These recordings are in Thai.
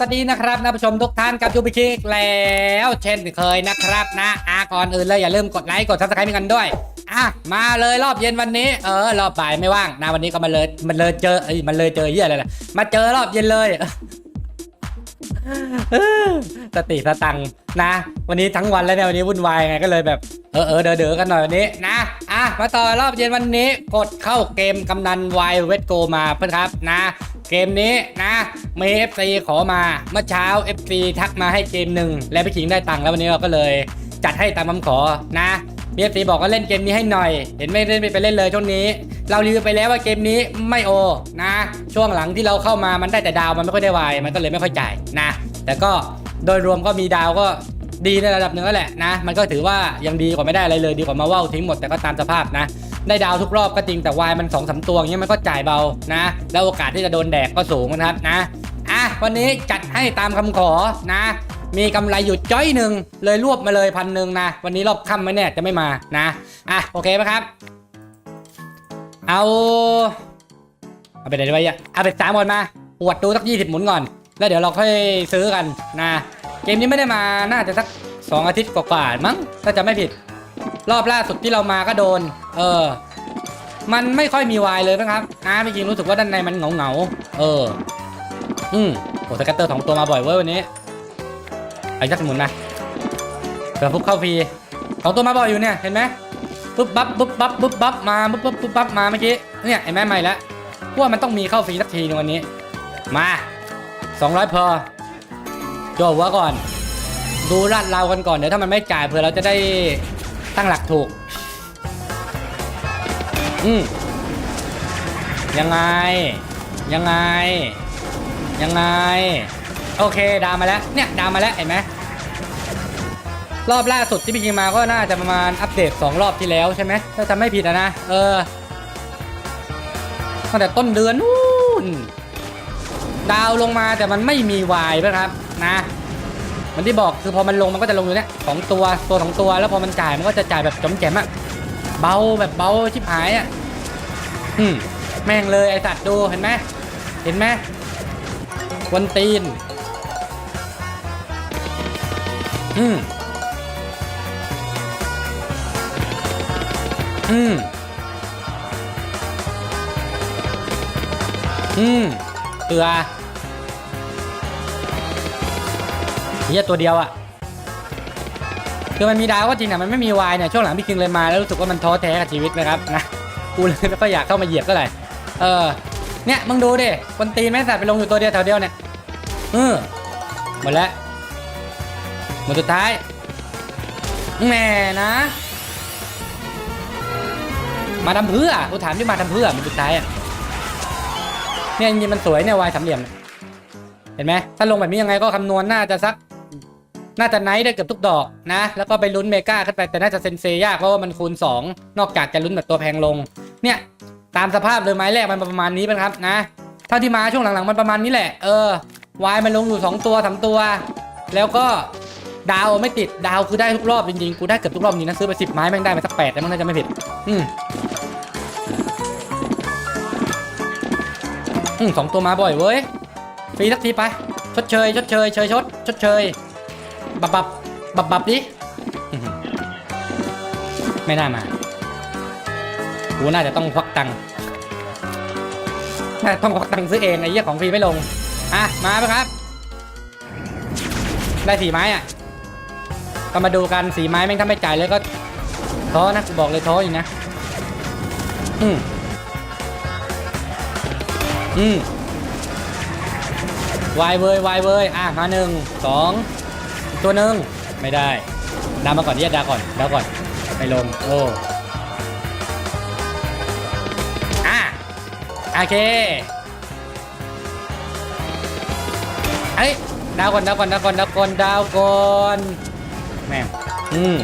สวัสดีนะครับท่านผู้ชมทุกท่านกับยูบิคิกแล้วเช่นเคยนะครับนะอาก่อนอื่นเลยอย่าลืมกดไลค์กดซับสไครต์กันด้วยอะมาเลยรอบเย็นวันนี้เออรอบบ่ายไม่ว่างนะวันนี้ก็มาเลยมันเลยเจอเอ้ยมันเลยเจอเหี้ยอะไรล่ะมาเจอรอบเย็นเลยสติสตังนะ วันนี้ทั้งวันแล้วเนี่ยวันนี้วุ่นวายไงก็เลยแบบเออเออเดอเดอกันหน่อยวันนี้นะอะมาต่อรอบเย็นวันนี้กดเข้าเกมกำนันวายเวทโกมาเพื่อนครับนะ เกมนี้นะมี FC ขอมาเมื่อเช้า FC ทักมาให้เกมหนึ่งแล้วพี่ขิงได้ตังค์แล้ววันนี้เราก็เลย จัดให้ตามคำขอนะมี FC บอกว่าเล่นเกมนี้ให้หน่อย เห็นไม่เล่นไปเล่นเลยช่วงนี้ เรารีวิวไปแล้วว่าเกมนี้ไม่โอนะ ช่วงหลังที่เราเข้ามามันได้แต่ดาวมันไม่ค่อยได้วายมันก็เลยไม่ค่อยจ่ายนะ แต่ก็โดยรวมก็มีดาวก็ดีในระดับหนึ่งแล้วแหละนะ มันก็ถือว่ายังดีกว่าไม่ได้อะไรเลยดีกว่ามาว่าวทิ้งหมดแต่ก็ตามสภาพนะได้ดาวทุกรอบก็จริงแต่วายมันสองสามตัวงเงี้ยมันก็จ่ายเบานะ แล้วโอกาสที่จะโดนแดกก็สูงนะครับนะอะวันนี้จัดให้ตามคำขอนะ มีกำไรอยู่จ้อยหนึ่งเลยรวบมาเลยพันหนึ่งนะ วันนี้รอบค่ำไหมเนี่ยจะไม่มานะอะโอเคไหมครับ เอาเอาไปไหนดีวะเนี่ยเอาไปสามก่อนมาปวดดูสักยี่สิบหมุนก่อน แล้วเดี๋ยวเราค่อยซื้อกันนะ เกมนี้ไม่ได้มาน่าจะสักสองอาทิตย์กว่าๆมั้งถ้าจะไม่ผิด รอบล่าสุดที่เรามาก็โดน เออ มันไม่ค่อยมีวายเลยนะครับนะพี่จริงรู้สึกว่าด้านในมันเหงาเหงาเออ อืมโอ้สกัตเตอร์สองตัวมาบ่อยเว้ยวันนี้ไอ้ยักษ์หมุนนะเผื่อฟุกเข้าฟรีสองตัวมาบ่อยอยู่เนี่ยเห็นไหมปุ๊บปั๊บปุ๊บปั๊บปุ๊บปั๊บมาปุ๊บปั๊บปุ๊บปั๊บมาเมื่อกี้เนี่ยเห็นไหมใหม่แล้วพวกมันต้องมีเข้าฟรีสักทีในวันนี้ มา200พอจ่อหัวก่อน ดูลาดเรากันก่อนเดี๋ยวถ้ามันไม่จ่ายเผื่อเราจะได้ ตั้งหลักถูก อืมยังไง ยังไง ยังไง โอเคดาวมาแล้ว เนี่ยดาวมาแล้วเห็นไหมรอบล่าสุดที่พี่ยิงมาก็น่าจะประมาณอัปเดต 2 รอบที่แล้วใช่ไหมถ้าจำไม่ผิดนะ เออตั้งแต่ต้นเดือนนู่น ดาวลงมาแต่มันไม่มีวายนะครับนะ มันที่บอกคือพอมันลงมันก็จะลงอยู่เนี่ยสองตัวตัวสองตัวแล้วพอมันจ่ายมันก็จะจ่ายแบบจมแจมอะเบาแบบเบาชิบหายอะอืมแม่งเลยไอสัตว์ดูเห็นไหมเห็นไหมวันตีน อืมอืมอืมเกลือ เฮียตัวเดียวอะ่ะคือมันมีดาวก็จริงนะมันไม่มีวายเนี่ยช่วงหลังพี่คิงเลยมาแล้วรู้สึกว่ามันท้อแท้กับชีวิตนะครับนะกูเลยไม่ค่อยอยากเข้ามาเหยียบเท่าไหร่เออเนี่ยมึงดูดิคนตีนแม่สัตว์ไปลงอยู่ตัวเดียวแถวเดียวเนี่ยเออหมดแล้วหมดสุดท้ายแหม่นะ มาทำเพื่อกูถามที่มาทำเพื่อมันสุดท้ายอะเนี่ยจริงมันสวยเนี่ยวายสามเหลี่ยมเนี่ยเห็นไหมถ้าลงแบบนี้ยังไงก็คำนวณน่าจะสัก น่าจะไนท์ได้เกือบทุกดอกนะ แล้วก็ไปลุ้นเมกาขึ้นไปแต่น่าจะเซนเซยากเพราะว่ามันคูณ 2 นอกจากจะลุ้นแบบตัวแพงลง เนี่ย ตามสภาพเลยไม้แรกมันประมาณนี้เป็นครับนะเท่าที่มาช่วงหลังๆมันประมาณนี้แหละ เออวายมันลงอยู่ 2 ตัวสาตัว แล้วก็ดาวไม่ติดดาวคือได้ทุกรอบจริงๆกูได้เกือบทุกรอบจริงนะซื้อไปสิบไม้แม่งได้มาสักแปดแล้วมันน่าจะไม่ผิด อืมอืมสองตัวมาบ่อยเว้ยฟรีสักทีไปชดเชยชดเชยเชยชดชดเชย บับบับบับบับดิไม่น่ามากูน่าจะต้องควักตังค์น่าต้องควักตังค์ซื้อเองไอ้เหี้ยของฟรีไม่ลง อะ มาไหมครับ ได้สีไม้อะ ก็มาดูกันสีไม้แม่งถ้าไม่จ่ายเลยก็ท้อนะกูบอกเลยท้ออยู่นะ อืมอืมวายเว้ยวายเว้ยอะมาหนึ่งสอง อีกตัวหนึ่งไม่ได้ดามาก่อนเรียดาก่อนดาก่อนไม่ลงโอ้อะโอเคเอ้ยดาวก่อนดาวก่อนดาวก่อนดาวก่อนดาวก่อนแม่อืม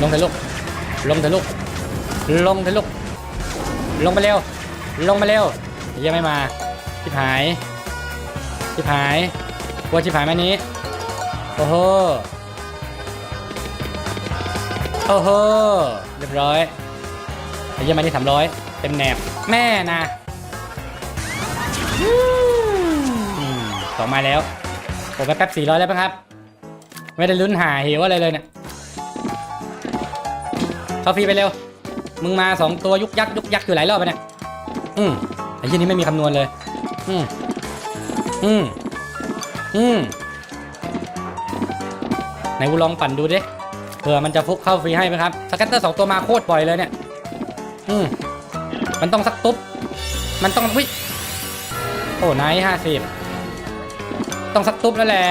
ลงเถอะลูกลงเถอะลูกลงเถอะลูกลงไปเร็วลงมาเร็วยังไม่มาชิบหาย ชิบหายกลัวชิบหายไหมนี้ โอ้โห โอ้โห เรียบร้อยไอ้เหี้ยังมาที่สามร้อยเต็มแหนบ แม่นะอืมสองมาแล้วโอ้แป๊บสี่ร้อยแล้วปะครับ ไม่ได้ลุ้นหาเหวอะไรเลยเนี่ยเข้าฟรีไปเร็ว มึงมาสองตัวยุกยักยุกยักอยู่หลายรอบไปเนี่ย อืมไอ้ยี่นี้ไม่มีคำนวณเลย อืม อืมอืมไหนกูลองปั่นดูดิเผื่อมันจะฟุกเข้าฟรีให้ไหมครับสแกตเตอร์สองตัวมาโคตรบ่อยเลยเนี่ย อืมมันต้องสักตุ๊บ มันต้องวิโอ้ไนท์ห้าสิบต้องสักตุ๊บแล้วแหละ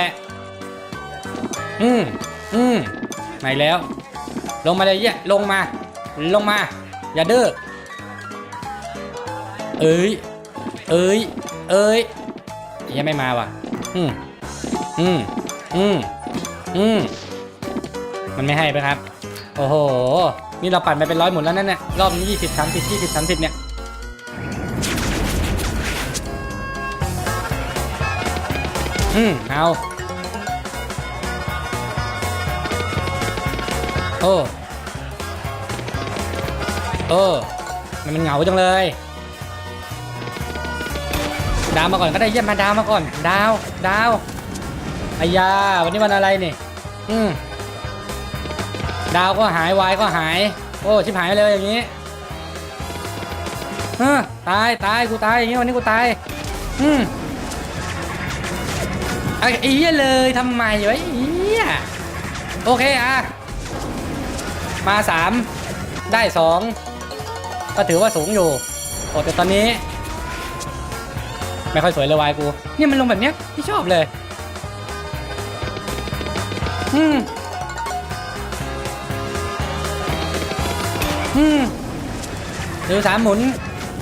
อืมอืมไหนแล้ว ลงมาเลยเยี่ยลงมา ลงมา อย่าดื้อเอ้ย เอ้ย เอ้ย ยังไม่มาว่ะ อืมอืมอืมอืมมันไม่ให้ไปครับ โอ้โห นี่เราปั่นไปเป็นร้อยหมุนแล้วนั่นเนี่ยรอบนี้ยี่สิบสามสิบยี่สิบสามสิบเนี่ย อืมเอา โอ้ โอ้ มันเหงาจังเลย ดาวมาก่อนก็ได้เยี่ยมมาดาวมาก่อน ดาว ดาวอายา วันนี้วันอะไรนี่ อืมดาวก็หายวายก็หาย โอ้ ชิบหายเลยอย่างนี้เฮ้ตาย ตาย กูตายอย่างนี้วันนี้กูตาย อืมไอ้ไอ้เหี้ยเลยทำไมวะไอ้เหี้ยโอเคอะ มาสามได้สองก็ถือว่าสูงอยู่ โอ้แต่ตอนนี้ ไม่ค่อยสวยเลยวายกู เนี่ยมันลงแบบเนี้ยที่ชอบเลย อืม อืมดูสามหมุน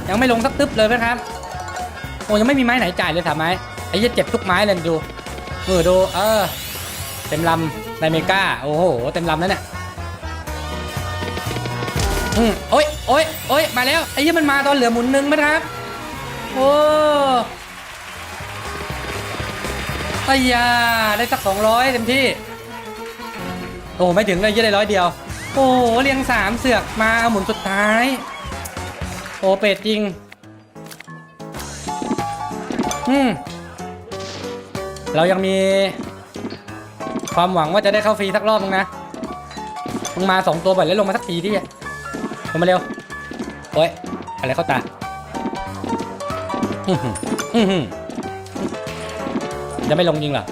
ยังไม่ลงสักตึ๊บเลยนะครับ โอ้ยังไม่มีไม้ไหนจ่ายเลยสามไม้ ไอ้เหี้ยเจ็บทุกไม้เลยดูมือดูเออ เต็มลำไดเมกาโอ้โห เต็มลำแล้วเนี่ยอืมโอ้ยโอ้ยโอ้ยมาแล้ว ไอ้เหี้ยมันมาตอนเหลือหมุนหนึ่งมั้ยครับ โอ้ไอ้ยาได้สักสองร้อยเต็มที่ โอ้ไม่ถึงเลยเยอะได้ร้อยเดียว โอ้เรียงสามเสือกมาหมุนสุดท้าย โอ้เป็ดจริง อืมเรายังมี ความหวังว่าจะได้เข้าฟรีสักรอบนึงนะมึงมาสองตัวบ่อยแล้วลงมาสักทีดิลงมาเร็วโอ้ยอะไรเข้าตา จะไม่ลงจริงเหรอ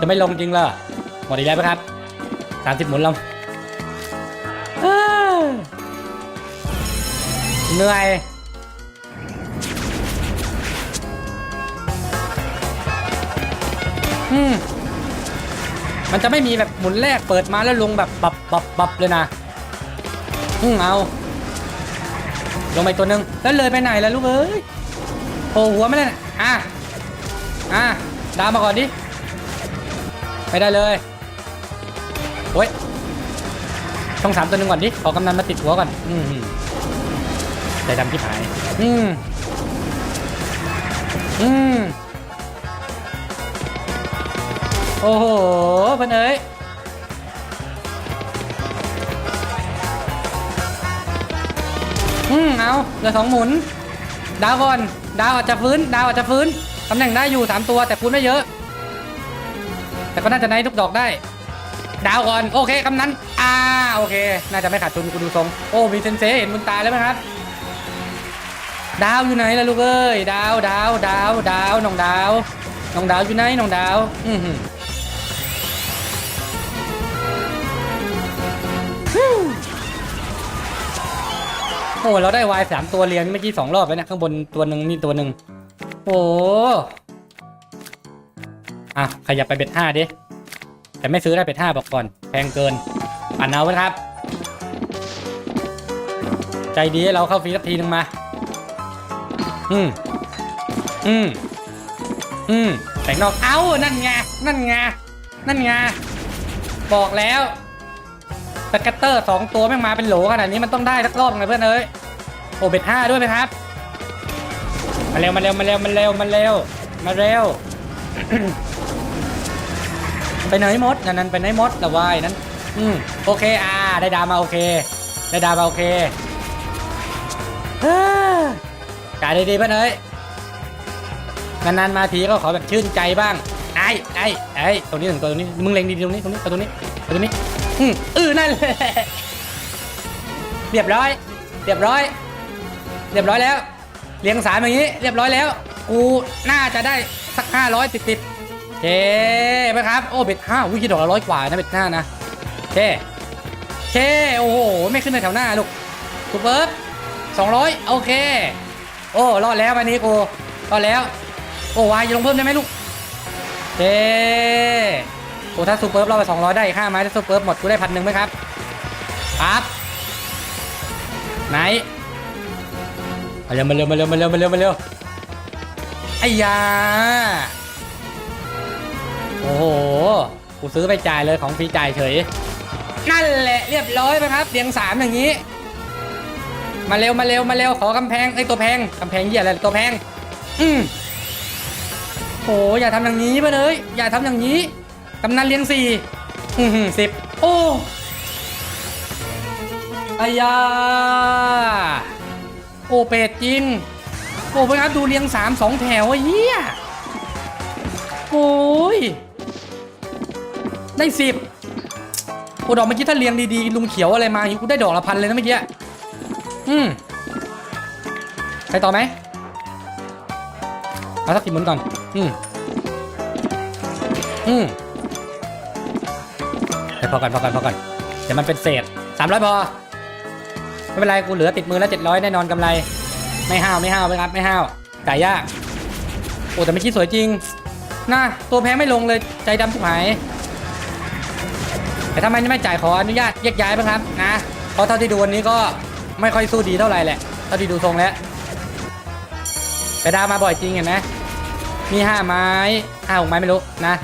จะไม่ลงจริงเหรอ หมดอีกแล้วไหมครับสามสิบหมุนลงเอ้อเหนื่อยมันจะไม่มีแบบหมุนแรกเปิดมาแล้วลงแบบบับบับบับเลยนะอืมเอา ลงไปตัวหนึ่งแล้วเลยไปไหนล่ะลูกเอ้ย โผล่หัวไม่ได้น่ะอะ อะ ดาวมาก่อนดิ ไปได้เลยโอ้ย ช่องสามตัวหนึ่งก่อนดิ ขอกำนันมาติดหัวก่อน อืมอืมใจดำที่หาย อืม อืม โอ้โหเพื่อนเอ้ยอืม เอาเหลือสองหมุน ดาวก่อน ดาวอาจจะฟื้น ดาวอาจจะฟื้น ตำแหน่งได้อยู่สามตัวแต่ฟื้นไม่เยอะ แต่ก็น่าจะได้ทุกดอกได้ ดาวก่อน โอเคกำนันอ่า โอเค น่าจะไม่ขาดทุนกูดูทรง โอ้ มีเซนเซเห็นบุญตาแล้วไหมครับ ดาวอยู่ไหนล่ะลูกเอ้ย ดาว ดาว ดาว ดาว น้องดาว น้องดาวอยู่ไหน น้องดาว อือหือ อ้เราได้วายสามตัวเรียงเมื่อกี้สองรอบแล้วนะข้างบนตัวหนึ่งนี่ตัวหนึ่งโอ้อะขยับไปเบ็ดห้าดิแต่ไม่ซื้อได้เบ็ดห้าบอกก่อนแพงเกินอ่านเอาไว้ครับ ใจดีให้เราเข้าฟรีสักทีหนึ่งมา อืมอืมอืมแต่งนอกเอ้านั่นไงนั่นไงนั่นไงบอกแล้ว สแกตเตอร์สองตัวแม่งมาเป็นโหลขนาดนี้มันต้องได้สักรอบไงเพื่อนเอ้ยโอเบ็ดห้าด้วยไหมครับมาเร็วมาเร็วมาเร็วมาเร็วมาเร็วมาเร็ว ไปไหนมดนั่นนั่นไปไหนมดละวายนั้นอืมโอเคอ่าได้ดามาโอเค ได้ดามาโอเคเฮ้อจ่ายดีๆเพื่อนเอ้ยนานๆมาทีก็ขอแบบชื่นใจบ้างไอ้ไอ้ไอ้ตรงนี้หนึ่งตัวตรงนี้มึงเล็งดีๆตรงนี้ตรงนี้ตัวตรงนี้ตัวตรงนี้ อืมเออนั่นแหละเรียบร้อย เรียบร้อย เรียบร้อยแล้ว เลี้ยงสามอย่างนี้ เรียบร้อยแล้ว กูน่าจะได้สักห้าร้อยติดติดเจ๊ไหมครับ โอ้เบ็ดห้าวิคิดดอกละร้อยกว่านะเบ็ดห้านะเจ๊เจ๊โอ้โห ไม่ขึ้นในแถวหน้าลูกกูเบิร์สองร้อยโอเค โอ้รอดแล้ววันนี้กูรอดแล้ว โอ้วายจะลงเพิ่มได้ไหมลูกเจ๊ โอ้ถ้าซูเปอร์รอดไปสองร้อยได้อีกห้าไม้ถ้าซูเปอร์หมดกูได้พันหนึ่งไหมครับครับไหนมาเร็วมาเร็วมาเร็วมาเร็วมาเร็วมาเร็วไอ้ยาโอ้โหกูซื้อไปจ่ายเลยของฟรีจ่ายเฉย นั่นแหละเรียบร้อยไหมครับเรียงสามอย่างนี้ มาเร็วมาเร็วมาเร็วขอกำแพงไอ้ตัวแพงกำแพงเหี้ยอะไรตัวแพงอืมโอ้อย่าทำอย่างนี้ไปเลยอย่าทำอย่างนี้ กำนันเลี้ยงสี่อืมสิบโอ้ไอ้ยา โอเป็ดจริง โอ้ไปครับดูเรียงสามสองแถวไอ้เหี้ยโอ้ย ได้สิบโอ้ดอกเมื่อกี้ถ้าเรียงดีๆลุงเขียวอะไรมาอย่างงี้กูได้ดอกละพันเลยนะเมื่อกี้ อืมใครต่อไหมเอาสักกี่หมุนก่อน อืมอืม ดี๋ยวพอกันพอกันพอกันเดี๋ยวมันเป็นเศษสามร้อยพอ ไม่เป็นไรกูเหลือติดมือแล้วเจ็ดร้อยแน่นอนกำไร ไม่ห้าวไม่ห้าวไปครับไม่ห้าวไก่ย่างโอ้แต่ไม่คิดสวยจริงนะตัวแพ้ไม่ลงเลยใจดำทุกหาย แต่ถ้ามันไม่จ่ายขออนุญาตแยกย้ายบ้างครับนะเพราะเท่าที่ดูวันนี้ก็ไม่ค่อยสู้ดีเท่าไหร่แหละเท่าที่ดูทรงแล้วแต่ดาวมาบ่อยจริงเห็นไหมมีห้าไม้ห้าหกไม้ไม่รู้นะ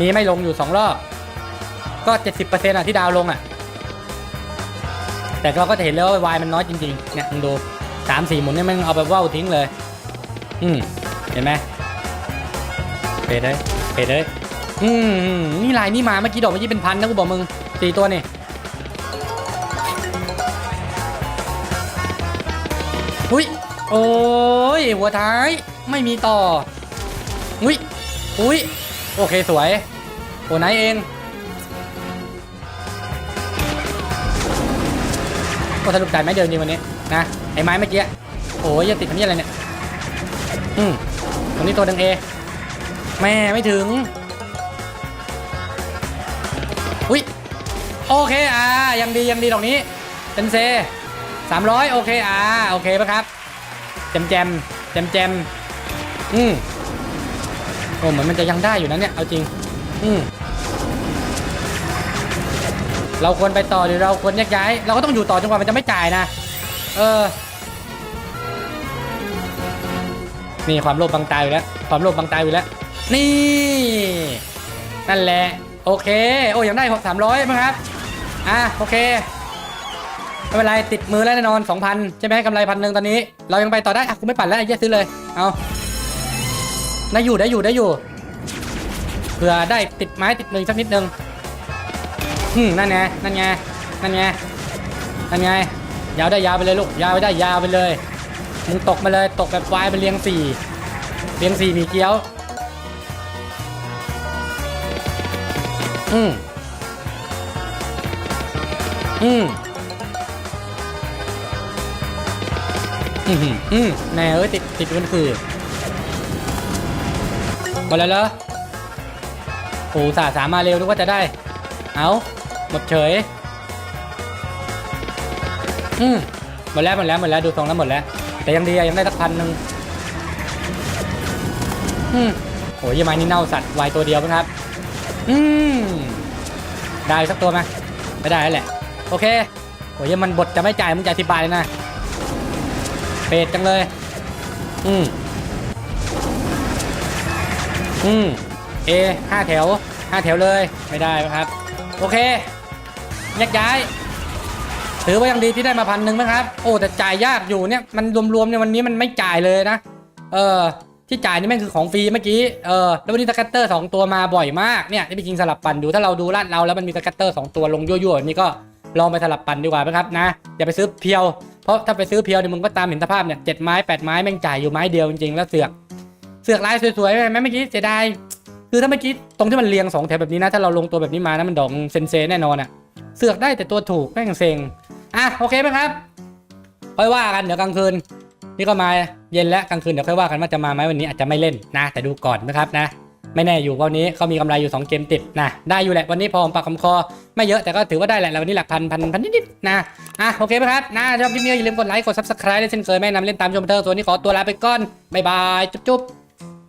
มีไม่ลงอยู่สองรอบ ก็เจ็ดสิบเปอร์เซ็นต์อะที่ดาวลงอะแต่เราก็จะเห็นแล้วว่าวายมันน้อยจริงๆ เนี่ยมึงดูสามสี่หมุนเนี่ยมันเอาไปว่าวทิ้งเลย อืมเห็นไหมเปดเลยเปดเลยอืมนี่ลายนี่มาเมื่อกี้ดอกเมื่อกี้เป็นพันนะกูบอกมึงสี่ตัวนี่อุ้ยโอ้ยหัวท้ายไม่มีต่ออุ้ยอุ้ยโอเคสวยโอ้ไหนเอง ก็สรุปจ่ายไม้เดิมดีวันนี้นะไอ้ไม้เมื่อกี้โอ้ยยังติดอันนี้อะไรเนี่ยอืมตรงนี้ตัวดังเอแม่ไม่ถึงอุ้ยโอเคอ่ายังดียังดีตรงนี้เป็นเซสามร้อยโอเคอ่าโอเคปะครับแจมแจมแจมแจมอืมโอ้เหมือนมันจะยังได้อยู่นะเนี่ยเอาจริง อืม เราควรไปต่อหรือเราควรแยกย้าย เราก็ต้องอยู่ต่อจนกว่ามันจะไม่จ่ายนะ เออ นี่ความโลภบังตายอยู่แล้ว ความโลภบังตายอยู่แล้ว นี่ นั่นแหละ โอเค โอ้ยังได้สามร้อยมั้งครับ อะโอเคไม่เป็นไรติดมือแล้วแน่นอนสองพันใช่ไหมกำไรพันหนึ่งตอนนี้ เรายังไปต่อได้อะกูไม่ปั่นแล้วไอ้เหี้ยซื้อเลย เอาได้อยู่ได้อยู่ได้อยู่เผื่อได้ติดไม้ติดมือสักนิดนึง อืมนั่นไง นั่นไง นั่นไง นั่นไง ยาวได้ยาวไปเลยลูก ยาวไปได้ยาวไปเลย มึงตกมาเลย ตกแบบวายไปเรียงสี่เรียงสี่มีเกี้ยว อืมอืมอืมอืมแน่เอ้ยติดติดมันคือหมดแล้วเหรอโอ้สาห์สามมาเร็วนึกว่าจะได้ เอา หมดเฉยอืมหมดแล้วหมดแล้วหมดแล้วดูทรงแล้วหมดแล้ว แต่ยังดียังได้สักพันหนึ่งอืมโอ้ยยี่ไม้นี่เน่าสัตว์วายตัวเดียวครับ อืมได้สักตัวไหมไม่ได้แล้วแหละ โอเคโอ้ยมันบทจะไม่จ่ายมึงจ่ายสิบาทเลยนะเป็ดจังเลย อืมอืมเอห้าแถวห้าแถวเลยไม่ได้ครับ โอเค แยกย้าย ถือว่ายังดีที่ได้มาพันหนึ่งมั้งครับ โอ้แต่จ่ายยากอยู่เนี่ยมันรวมๆเนี่ยวันนี้มันไม่จ่ายเลยนะ เออ ที่จ่ายนี่แม่งคือของฟรีเมื่อกี้ เออแล้ววันนี้สกัตเตอร์สองตัวมาบ่อยมากเนี่ยที่พี่คิงสลับปั่นดูถ้าเราดูลาดเราแล้วมันมีสกัตเตอร์สองตัวลงยั่วๆแบบนี้ก็ลองไปสลับปั่นดีกว่าไหมครับนะอย่าไปซื้อเพียว เพราะถ้าไปซื้อเพียวเนี่ยมึงก็ตามเห็นสภาพเนี่ยเจ็ดไม้แปดไม้แม่งจ่ายอยู่ไม้เดียวจริงๆแล้วเสือกเสือกลายสวยๆไหมเมื่อกี้เสียดายคือถ้าเมื่อกี้ตรงที่มันเรียงสองแถวแบบนี้นะถ้าเราลงตัวแบบนี้มานะมันดองเซนเซแน่นอนอะ เสือกได้แต่ตัวถูกแม่งเซ็งอะโอเคไหมครับค่อยว่ากันเดี๋ยวกลางคืน นี่ก็มาเย็นแล้วกลางคืนเดี๋ยวค่อยว่ากันว่าจะมาไหมวันนี้อาจจะไม่เล่นนะ แต่ดูก่อนนะครับนะ ไม่แน่อยู่วันนี้เขามีกำไรอยู่ 2 เกมติดนะได้อยู่แหละวันนี้พอมปากคำคอ ไม่เยอะแต่ก็ถือว่าได้แหละวันนี้หลักพันพันพันนิดๆนะอะโอเคไหมครับนะชอบคลิปนี้อย่าลืมกดไลค์กดซับสไครต์และเช่นเคยแม่นำเล่นตามชมเธอส่วนนี้ขอตัวลาไปก่อนบ๊ายบายจุ๊บ